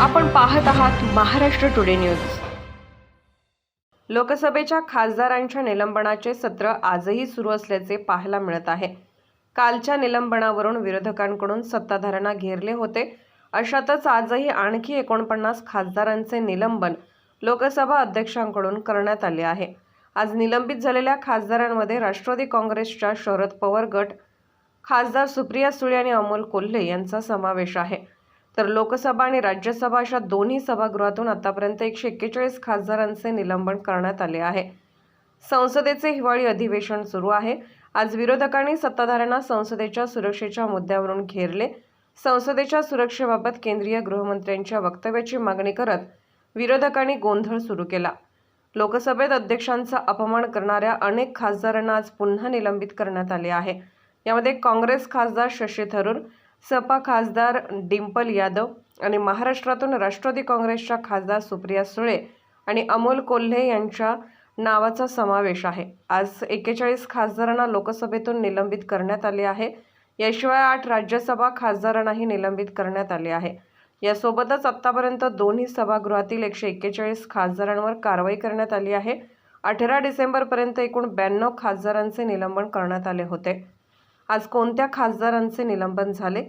आपण पाहत आहात महाराष्ट्र टुडे न्यूज. लोकसभेच्या खासदारांच्या निलंबनाचे सत्र आजही सुरू असल्याचे पाहायला मिळत आहे. कालच्या निलंबनावरून विरोधकांकडून सत्ताधाऱ्यांना घेरले होते. अशातच आजही आणखी एकोणपन्नास खासदारांचे निलंबन लोकसभा अध्यक्षांकडून करण्यात आले आहे. आज निलंबित झालेल्या खासदारांमध्ये राष्ट्रवादी काँग्रेसच्या शरद पवार गट खासदार सुप्रिया सुळे आणि अमोल कोल्हे यांचा समावेश आहे. तर लोकसभा आणि राज्यसभा अशा दोन्ही सभागृहातून आतापर्यंत एकशे एक्केचाळीस खासदारांचे निलंबन करण्यात आले आहे. संसदेचे हिवाळी अधिवेशन सुरू आहे. आज विरोधकांनी सत्ताधाऱ्यांना संसदेच्या सुरक्षेच्या मुद्द्यावरून घेरले. संसदेच्या सुरक्षेबाबत केंद्रीय गृहमंत्र्यांच्या वक्तव्याची मागणी करत विरोधकांनी गोंधळ सुरू केला. लोकसभेत अध्यक्षांचा अपमान करणाऱ्या अनेक खासदारांना आज पुन्हा निलंबित करण्यात आले आहे. यामध्ये काँग्रेस खासदार शशी थरूर सपा खासदार डिंपल यादव आणि महाराष्ट्रातून राष्ट्रवादी काँग्रेसच्या खासदार सुप्रिया सुळे आणि अमोल कोल्हे यांच्या नावाचा समावेश आहे. आज एक्केचाळीस खासदारांना लोकसभेतून निलंबित करण्यात आले आहे. याशिवाय आठ राज्यसभा खासदारांनाही निलंबित करण्यात आले आहे. यासोबतच आत्तापर्यंत दोन्ही सभागृहातील एकशे एक्केचाळीस खासदारांवर कारवाई करण्यात आली आहे. अठरा डिसेंबरपर्यंत एकूण ब्याण्णव खासदारांचे निलंबन करण्यात आले होते. आज कोणत्या खासदारांचे निलंबन झाले?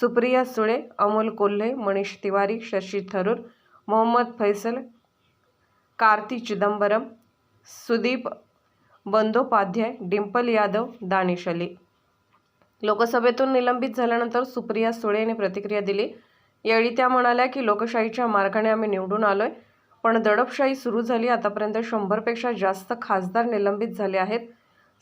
सुप्रिया सुळे अमोल कोल्हे मनीष तिवारी शशी थरूर मोहम्मद फैसल कार्ती चिदंबरम सुदीप बंदोपाध्याय डिंपल यादव दानिश अली. लोकसभेतून निलंबित झाल्यानंतर सुप्रिया सुळे यांनी प्रतिक्रिया दिली. यावेळी त्या म्हणाल्या की लोकशाहीच्या मार्गाने आम्ही निवडून आलोय पण दडपशाही सुरू झाली. आतापर्यंत शंभरपेक्षा जास्त खासदार निलंबित झाले आहेत.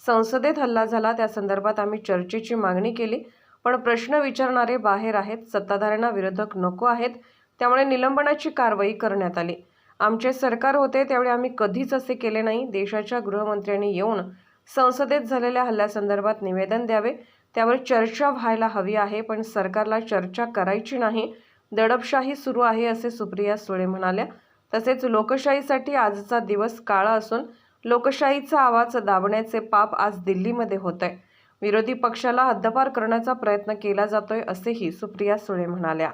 संसदेत हल्ला झाला त्या संदर्भात आम्ही चर्चेची मागणी केली. पण प्रश्न विचारणारे बाहेर आहेत सत्ताधाऱ्यांना विरोधक नको आहेत त्यामुळे निलंबनाची कारवाई करण्यात आली. आमचे सरकार होते त्यावेळी आम्ही कधीच असे केले नाही. देशाच्या गृहमंत्र्यांनी येऊन संसदेत झालेल्या हल्ल्यासंदर्भात निवेदन द्यावे. त्यावर चर्चा व्हायला हवी आहे पण सरकारला चर्चा करायची नाही. दडपशाही सुरू आहे असे सुप्रिया सुळे म्हणाल्या. तसेच लोकशाहीसाठी आजचा दिवस काळा असून लोकशाहीचा आवाज दाबण्याचे पाप आज दिल्लीमध्ये होत आहे विरोधी पक्षाला हद्दपार करण्याचा प्रयत्न केला जातोय असेही सुप्रिया सुळे म्हणाल्या.